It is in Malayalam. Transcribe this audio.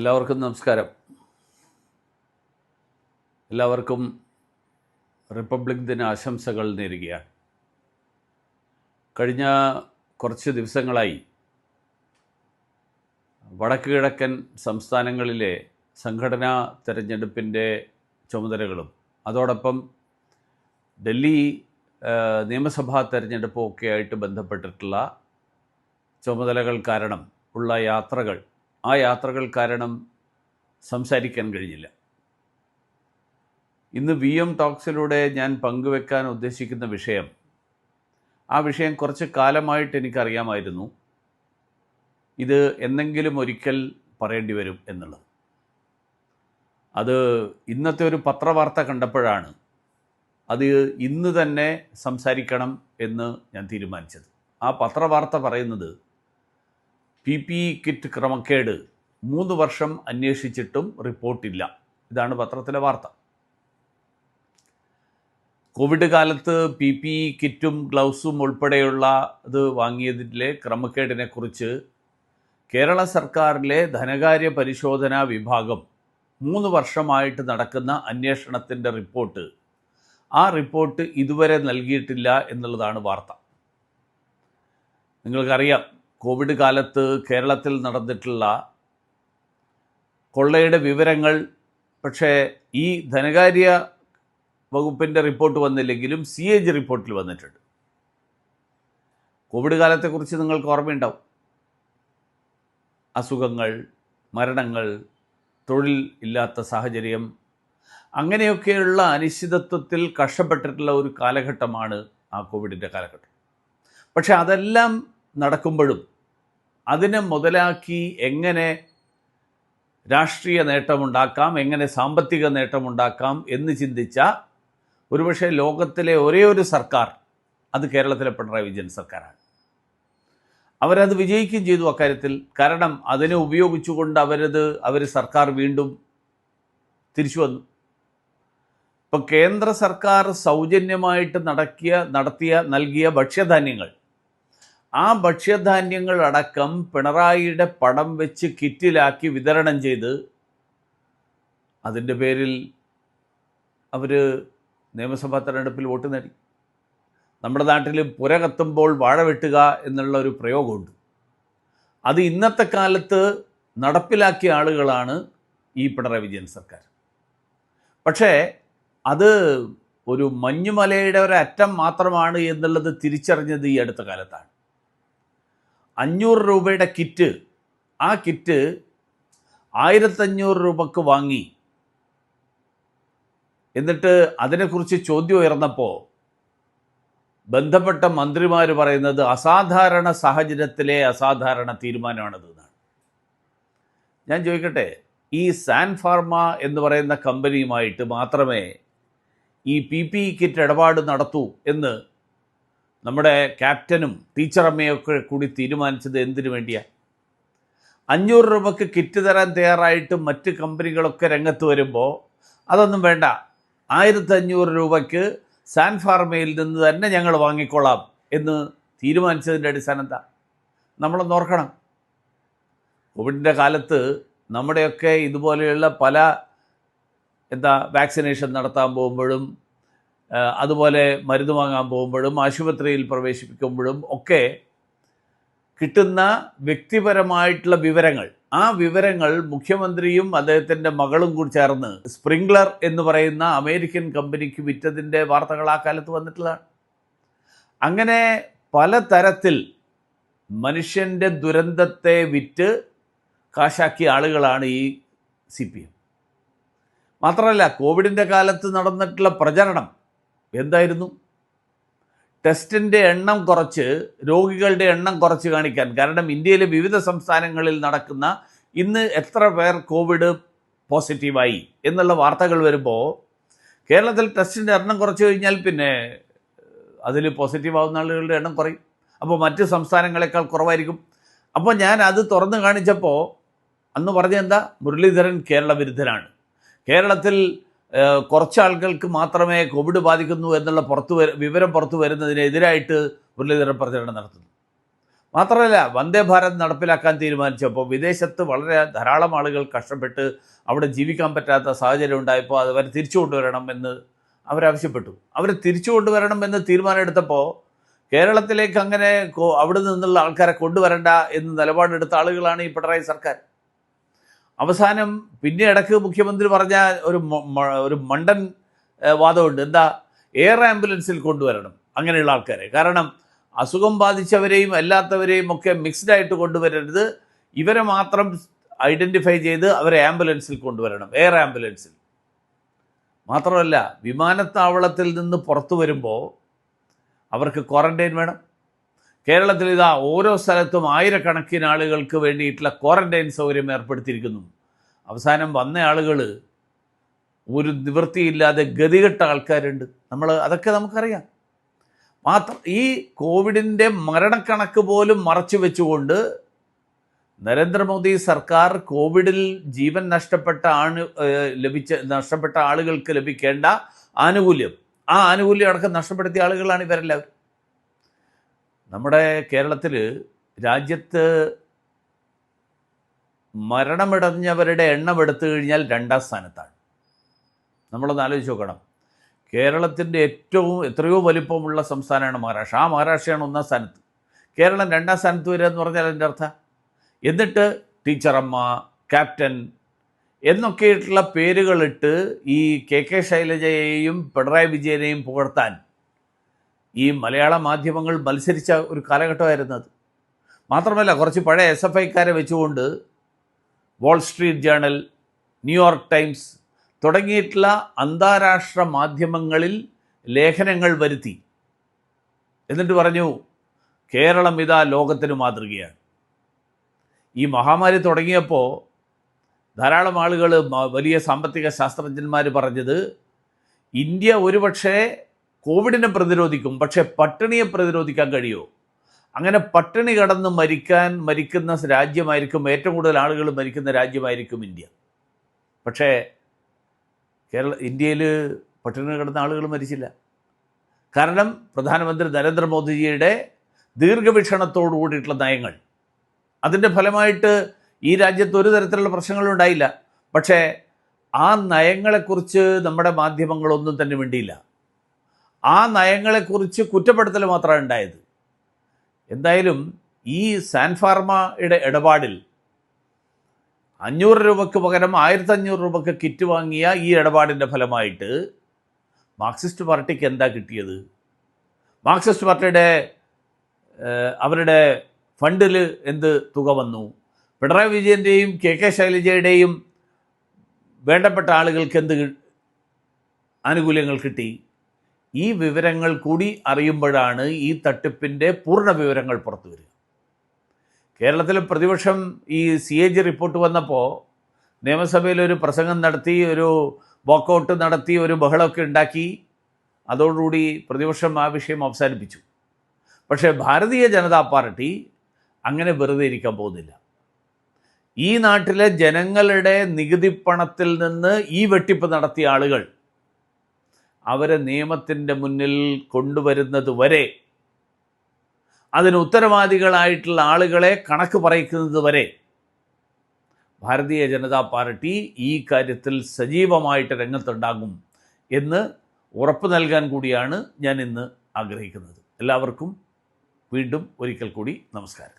എല്ലാവർക്കും നമസ്കാരം. എല്ലാവർക്കും റിപ്പബ്ലിക് ദിന ആശംസകൾ നേരുകയാണ്. കഴിഞ്ഞ കുറച്ച് ദിവസങ്ങളായി വടക്ക് കിഴക്കൻ സംസ്ഥാനങ്ങളിലെ സംഘടനാ തെരഞ്ഞെടുപ്പിന്റെ ചുമതലകളും അതോടൊപ്പം ഡൽഹി നിയമസഭാ തെരഞ്ഞെടുപ്പും ഒക്കെ ആയിട്ട് ബന്ധപ്പെട്ടിട്ടുള്ള ചുമതലകൾ കാരണം ഉള്ള യാത്രകൾ ആ യാത്രകൾ കാരണം സംസാരിക്കാൻ കഴിഞ്ഞില്ല. ഇന്ന് വി എം ടോക്സിലൂടെ ഞാൻ പങ്കുവെക്കാൻ ഉദ്ദേശിക്കുന്ന വിഷയം ആ വിഷയം കുറച്ച് കാലമായിട്ട് എനിക്കറിയാമായിരുന്നു. ഇത് എന്നെങ്കിലും ഒരിക്കൽ പറയേണ്ടി വരും എന്നുള്ളത്. അത് ഇന്നത്തെ ഒരു പത്രവാർത്ത കണ്ടപ്പോഴാണ് അത് ഇന്ന് തന്നെ സംസാരിക്കണം എന്ന് ഞാൻ തീരുമാനിച്ചത്. ആ പത്രവാർത്ത പറയുന്നത് പി പി ഇ കിറ്റ് ക്രമക്കേട് മൂന്ന് വർഷം അന്വേഷിച്ചിട്ടും റിപ്പോർട്ടില്ല. ഇതാണ് പത്രത്തിലെ വാർത്ത. കോവിഡ് കാലത്ത് പി പി ഇ കിറ്റും ഗ്ലൗസും ഉൾപ്പെടെയുള്ള ഇത് വാങ്ങിയതിലെ ക്രമക്കേടിനെക്കുറിച്ച് കേരള സർക്കാരിലെ ധനകാര്യ പരിശോധനാ വിഭാഗം മൂന്ന് വർഷമായിട്ട് നടക്കുന്ന അന്വേഷണത്തിന്റെ റിപ്പോർട്ട് ആ റിപ്പോർട്ട് ഇതുവരെ നൽകിയിട്ടില്ല എന്നുള്ളതാണ് വാർത്ത. നിങ്ങൾക്കറിയാം കോവിഡ് കാലത്ത് കേരളത്തിൽ നടന്നിട്ടുള്ള കൊള്ളയുടെ വിവരങ്ങൾ പക്ഷേ ഈ ധനകാര്യ വകുപ്പിന്റെ റിപ്പോർട്ട് വന്നില്ലെങ്കിലും സി എ ജി റിപ്പോർട്ടിൽ വന്നിട്ടുണ്ട്. കോവിഡ് കാലത്തെക്കുറിച്ച് നിങ്ങൾക്ക് ഓർമ്മയുണ്ടാവും. അസുഖങ്ങൾ മരണങ്ങൾ തൊഴിൽ ഇല്ലാത്ത സാഹചര്യം അങ്ങനെയൊക്കെയുള്ള അനിശ്ചിതത്വത്തിൽ കഷ്ടപ്പെട്ടിട്ടുള്ള ഒരു കാലഘട്ടമാണ് ആ കോവിഡിന്റെ കാലഘട്ടം. പക്ഷേ അതെല്ലാം നടക്കുമ്പോഴും അതിനെ മുതലാക്കി എങ്ങനെ രാഷ്ട്രീയ നേട്ടമുണ്ടാക്കാം എങ്ങനെ സാമ്പത്തിക നേട്ടമുണ്ടാക്കാം എന്ന് ചിന്തിച്ച ഒരുപക്ഷെ ലോകത്തിലെ ഒരേ ഒരു സർക്കാർ അത് കേരളത്തിലെ പിണറായി വിജയൻ സർക്കാരാണ്. അവരത് വിജയിക്കുകയും ചെയ്തു അക്കാര്യത്തിൽ. കാരണം അതിനെ ഉപയോഗിച്ചുകൊണ്ട് അവരത് അവർ സർക്കാർ വീണ്ടും തിരിച്ചു വന്നു. ഇപ്പം കേന്ദ്ര സർക്കാർ സൗജന്യമായിട്ട് നടക്കിയ നടത്തിയ നൽകിയ ഭക്ഷ്യധാന്യങ്ങൾ ആ ഭക്ഷ്യധാന്യങ്ങൾ അടക്കം പിണറായിയുടെ പടം വെച്ച് കിറ്റിലാക്കി വിതരണം ചെയ്ത് അതിന്റെ പേരിൽ അവർ നിയമസഭാ തെരഞ്ഞെടുപ്പിൽ വോട്ട് നേടി. നമ്മുടെ നാട്ടിൽ പുര കത്തുമ്പോൾ വാഴ വെട്ടുക എന്നുള്ള ഒരു പ്രയോഗമുണ്ട്. അത് ഇന്നത്തെ കാലത്ത് നടപ്പിലാക്കിയ ആളുകളാണ് ഈ പിണറായി വിജയൻ സർക്കാർ. പക്ഷേ അത് ഒരു മഞ്ഞുമലയുടെ ഒരു അറ്റം മാത്രമാണ് എന്നുള്ളത് തിരിച്ചറിഞ്ഞത് ഈ അടുത്ത കാലത്താണ്. അഞ്ഞൂറ് രൂപയുടെ കിറ്റ്. ആ കിറ്റ് ആയിരത്തഞ്ഞൂറ് രൂപക്ക് വാങ്ങി. എന്നിട്ട് അതിനെക്കുറിച്ച് ചോദ്യം ഉയർന്നപ്പോൾ ബന്ധപ്പെട്ട മന്ത്രിമാർ പറയുന്നത് അസാധാരണ സാഹചര്യത്തിലെ അസാധാരണ തീരുമാനമാണത് എന്നാണ്. ഞാൻ ചോദിക്കട്ടെ ഈ സാൻ ഫാർമ എന്ന് പറയുന്ന കമ്പനിയുമായിട്ട് മാത്രമേ ഈ പി പി കിറ്റ് ഇടപാട് നടത്തൂ എന്ന് നമ്മുടെ ക്യാപ്റ്റനും ടീച്ചറമ്മയൊക്കെ കൂടി തീരുമാനിച്ചത് എന്തിനു വേണ്ടിയാണ് അഞ്ഞൂറ് രൂപയ്ക്ക് കിറ്റ് തരാൻ തയ്യാറായിട്ട് മറ്റ് കമ്പനികളൊക്കെ രംഗത്ത് വരുമ്പോൾ അതൊന്നും വേണ്ട. ആയിരത്തി അഞ്ഞൂറ് രൂപയ്ക്ക് സാൻ ഫാർമയിൽ നിന്ന് തന്നെ ഞങ്ങൾ വാങ്ങിക്കൊള്ളാം എന്ന് തീരുമാനിച്ചതിന്റെ അടിസ്ഥാനം എന്താ? നമ്മളൊന്ന് ഓർക്കണം. കോവിഡിന്റെ കാലത്ത് നമ്മുടെയൊക്കെ ഇതുപോലെയുള്ള പല എന്താ വാക്സിനേഷൻ നടത്താൻ പോകുമ്പോഴും അതുപോലെ മരുന്ന് വാങ്ങാൻ പോകുമ്പോഴും ആശുപത്രിയിൽ പ്രവേശിപ്പിക്കുമ്പോഴും ഒക്കെ കിട്ടുന്ന വ്യക്തിപരമായിട്ടുള്ള വിവരങ്ങൾ. ആ വിവരങ്ങൾ മുഖ്യമന്ത്രിയും അദ്ദേഹത്തിന്റെ മകളും കൂടി ചേർന്ന് സ്പ്രിംഗ്ലർ എന്ന് പറയുന്ന അമേരിക്കൻ കമ്പനിക്ക് വിറ്റതിന്റെ വാർത്തകൾ ആ കാലത്ത് വന്നിട്ടുള്ളതാണ്. അങ്ങനെ പലതരത്തിൽ മനുഷ്യന്റെ ദുരന്തത്തെ വിറ്റ് കാശാക്കിയ ആളുകളാണ് ഈ സി പി എം. മാത്രമല്ല കോവിഡിന്റെ കാലത്ത് നടന്നിട്ടുള്ള പ്രചരണം എന്തായിരുന്നു? ടെസ്റ്റിന്റെ എണ്ണം കുറച്ച് രോഗികളുടെ എണ്ണം കുറച്ച് കാണിക്കാൻ. കാരണം ഇന്ത്യയിലെ വിവിധ സംസ്ഥാനങ്ങളിൽ നടക്കുന്ന ഇന്ന് എത്ര പേർ കോവിഡ് പോസിറ്റീവായി എന്നുള്ള വാർത്തകൾ വരുമ്പോൾ കേരളത്തിൽ ടെസ്റ്റിന്റെ എണ്ണം കുറച്ച് കഴിഞ്ഞാൽ പിന്നെ അതിൽ പോസിറ്റീവ് ആവുന്ന ആളുകളുടെ എണ്ണം കുറയും. അപ്പോൾ മറ്റ് സംസ്ഥാനങ്ങളെക്കാൾ കുറവായിരിക്കും. അപ്പോൾ ഞാൻ അത് തുറന്നു കാണിച്ചപ്പോൾ അന്ന് പറഞ്ഞെന്താ മുരളീധരൻ കേരള വിരുദ്ധനാണ്. കേരളത്തിൽ കുറച്ച് ആളുകൾക്ക് മാത്രമേ കോവിഡ് ബാധിക്കുന്നു എന്നുള്ള പുറത്തു വര വിവരം പുറത്തു വരുന്നതിനെതിരായിട്ട് മുരളീധരൻ പ്രചരണം നടത്തുന്നു. മാത്രമല്ല വന്ദേ ഭാരത് നടപ്പിലാക്കാൻ തീരുമാനിച്ചപ്പോൾ വിദേശത്ത് വളരെ ധാരാളം ആളുകൾ കഷ്ടപ്പെട്ട് അവിടെ ജീവിക്കാൻ പറ്റാത്ത സാഹചര്യം ഉണ്ടായപ്പോൾ അത് അവർ തിരിച്ചു കൊണ്ടുവരണം എന്ന് അവരാവശ്യപ്പെട്ടു. അവർ തിരിച്ചു കൊണ്ടുവരണം എന്ന് തീരുമാനമെടുത്തപ്പോൾ കേരളത്തിലേക്ക് അങ്ങനെ അവിടെ നിന്നുള്ള ആൾക്കാരെ കൊണ്ടുവരണ്ട എന്ന് നിലപാടെടുത്ത ആളുകളാണ് ഈ പിണറായി സർക്കാർ. അവസാനം പിന്നെ ഇടയ്ക്ക് മുഖ്യമന്ത്രി പറഞ്ഞ ഒരു ഒരു മണ്ടൻ വാദമുണ്ട്. എന്താ? എയർ ആംബുലൻസിൽ കൊണ്ടുവരണം അങ്ങനെയുള്ള ആൾക്കാരെ. കാരണം അസുഖം ബാധിച്ചവരെയും അല്ലാത്തവരെയും ഒക്കെ മിക്സ്ഡ് ആയിട്ട് കൊണ്ടുവരരുത്. ഇവരെ മാത്രം ഐഡന്റിഫൈ ചെയ്ത് അവരെ ആംബുലൻസിൽ കൊണ്ടുവരണം. എയർ ആംബുലൻസിൽ. മാത്രമല്ല വിമാനത്താവളത്തിൽ നിന്ന് പുറത്തു വരുമ്പോൾ അവർക്ക് ക്വാറന്റൈൻ വേണം. കേരളത്തിൽ ഇതാ ഓരോ സ്ഥലത്തും ആയിരക്കണക്കിന് ആളുകൾക്ക് വേണ്ടിയിട്ടുള്ള ക്വാറന്റൈൻ സൗകര്യം ഏർപ്പെടുത്തിയിരിക്കുന്നു. അവസാനം വന്ന ആളുകൾ ഒരു നിവൃത്തിയില്ലാതെ ഗതികെട്ട ആൾക്കാരുണ്ട്. നമ്മൾ അതൊക്കെ നമുക്കറിയാം. മാത്രം ഈ കോവിഡിന്റെ മരണക്കണക്ക് പോലും മറച്ചു വെച്ചുകൊണ്ട് നരേന്ദ്രമോദി സർക്കാർ കോവിഡിൽ ജീവൻ നഷ്ടപ്പെട്ട ആണ് ലഭിച്ച നഷ്ടപ്പെട്ട ആളുകൾക്ക് ലഭിക്കേണ്ട ആനുകൂല്യം. ആ ആനുകൂല്യം അടക്കം നഷ്ടപ്പെടുത്തിയ ആളുകളാണ് ഇവരെല്ലാവരും. നമ്മുടെ കേരളത്തിൽ രാജ്യത്ത് മരണമടഞ്ഞവരുടെ എണ്ണം എടുത്തു കഴിഞ്ഞാൽ രണ്ടാം സ്ഥാനത്താണ്. നമ്മളൊന്ന് ആലോചിച്ച് നോക്കണം. കേരളത്തിന്റെ ഏറ്റവും എത്രയോ വലിപ്പമുള്ള സംസ്ഥാനമാണ് മഹാരാഷ്ട്ര. ആ മഹാരാഷ്ട്രയാണ് ഒന്നാം സ്ഥാനത്ത്. കേരളം രണ്ടാം സ്ഥാനത്ത് വരിക എന്ന് പറഞ്ഞാൽ അതിന്റെ അർത്ഥം? എന്നിട്ട് ടീച്ചറമ്മ ക്യാപ്റ്റൻ എന്നൊക്കെയിട്ടുള്ള പേരുകളിട്ട് ഈ കെ കെ ശൈലജയെയും പിണറായി വിജയനെയും പുകഴ്ത്താൻ ഈ മലയാള മാധ്യമങ്ങൾ മത്സരിച്ച ഒരു കാലഘട്ടമായിരുന്നു അത്. മാത്രമല്ല കുറച്ച് പഴയ എസ് എഫ് ഐക്കാരെ വെച്ചുകൊണ്ട് Wall Street Journal New York Times തുടങ്ങിയിട്ടുള്ള അന്താരാഷ്ട്ര മാധ്യമങ്ങളിൽ ലേഖനങ്ങൾ വരുത്തി. എന്നിട്ട് പറഞ്ഞു കേരളം ഇതാ ലോകത്തിന് മാതൃകയാണ്. ഈ മഹാമാരി തുടങ്ങിയപ്പോൾ ധാരാളം ആളുകൾ വലിയ സാമ്പത്തിക ശാസ്ത്രജ്ഞന്മാർ പറഞ്ഞത് ഇന്ത്യ ഒരുപക്ഷെ കോവിഡിനെ പ്രതിരോധിക്കും പക്ഷേ പട്ടിണിയെ പ്രതിരോധിക്കാൻ കഴിയുമോ? അങ്ങനെ പട്ടിണി കടന്ന് മരിക്കാൻ മരിക്കുന്ന രാജ്യമായിരിക്കും ഏറ്റവും കൂടുതൽ ആളുകൾ മരിക്കുന്ന രാജ്യമായിരിക്കും ഇന്ത്യ. പക്ഷേ കേരള ഇന്ത്യയിൽ പട്ടിണി കടന്ന ആളുകൾ മരിച്ചില്ല. കാരണം പ്രധാനമന്ത്രി നരേന്ദ്രമോദിജിയുടെ ദീർഘവീക്ഷണത്തോടു കൂടിയിട്ടുള്ള നയങ്ങൾ. അതിന്റെ ഫലമായിട്ട് ഈ രാജ്യത്ത് ഒരു തരത്തിലുള്ള പ്രശ്നങ്ങളും ഉണ്ടായില്ല. പക്ഷേ ആ നയങ്ങളെക്കുറിച്ച് നമ്മുടെ മാധ്യമങ്ങളൊന്നും തന്നെ വേണ്ടിയില്ല ആ നയങ്ങളെക്കുറിച്ച് കുറ്റപ്പെടുത്തൽ മാത്രമാണ് ഉണ്ടായത്. എന്തായാലും ഈ സാൻഫാർമയുടെ ഇടപാടിൽ അഞ്ഞൂറ് രൂപയ്ക്ക് പകരം ആയിരത്തി അഞ്ഞൂറ് രൂപയ്ക്ക് കിറ്റ് വാങ്ങിയ ഈ ഇടപാടിന്റെ ഫലമായിട്ട് മാർക്സിസ്റ്റ് പാർട്ടിക്ക് എന്താ കിട്ടിയത്? മാർക്സിസ്റ്റ് പാർട്ടിയുടെ അവരുടെ ഫണ്ടിൽ എന്ത് തുക വന്നു? പിണറായി വിജയന്റെയും കെ കെ ശൈലജയുടെയും വേണ്ടപ്പെട്ട ആളുകൾക്ക് എന്ത് ആനുകൂല്യങ്ങൾ കിട്ടി? ഈ വിവരങ്ങൾ കൂടി അറിയുമ്പോഴാണ് ഈ തട്ടിപ്പിന്റെ പൂർണ വിവരങ്ങൾ പുറത്തു വരിക. കേരളത്തിൽ പ്രതിപക്ഷം ഈ സി എ ജി റിപ്പോർട്ട് വന്നപ്പോൾ നിയമസഭയിൽ ഒരു പ്രസംഗം നടത്തി ഒരു വോക്കൗട്ട് നടത്തി ഒരു ബഹളമൊക്കെ ഉണ്ടാക്കി. അതോടുകൂടി പ്രതിപക്ഷം ആ വിഷയം അവസാനിപ്പിച്ചു. പക്ഷേ ഭാരതീയ ജനതാ പാർട്ടി അങ്ങനെ വെറുതെ ഇരിക്കാൻ പോകുന്നില്ല. ഈ നാട്ടിലെ ജനങ്ങളുടെ നികുതി പണത്തിൽ നിന്ന് ഈ വെട്ടിപ്പ് നടത്തിയ ആളുകൾ അവരെ നിയമത്തിന്റെ മുന്നിൽ കൊണ്ടുവരുന്നത് വരെ അതിന് ഉത്തരവാദികളായിട്ടുള്ള ആളുകളെ കണക്ക് പറയിക്കുന്നത് വരെ ഭാരതീയ ജനതാ പാർട്ടി ഈ കാര്യത്തിൽ സജീവമായിട്ട് രംഗത്തുണ്ടാകും എന്ന് ഉറപ്പ് നൽകാൻ കൂടിയാണ് ഞാൻ ഇന്ന് ആഗ്രഹിക്കുന്നത്. എല്ലാവർക്കും വീണ്ടും ഒരിക്കൽ കൂടി നമസ്കാരം.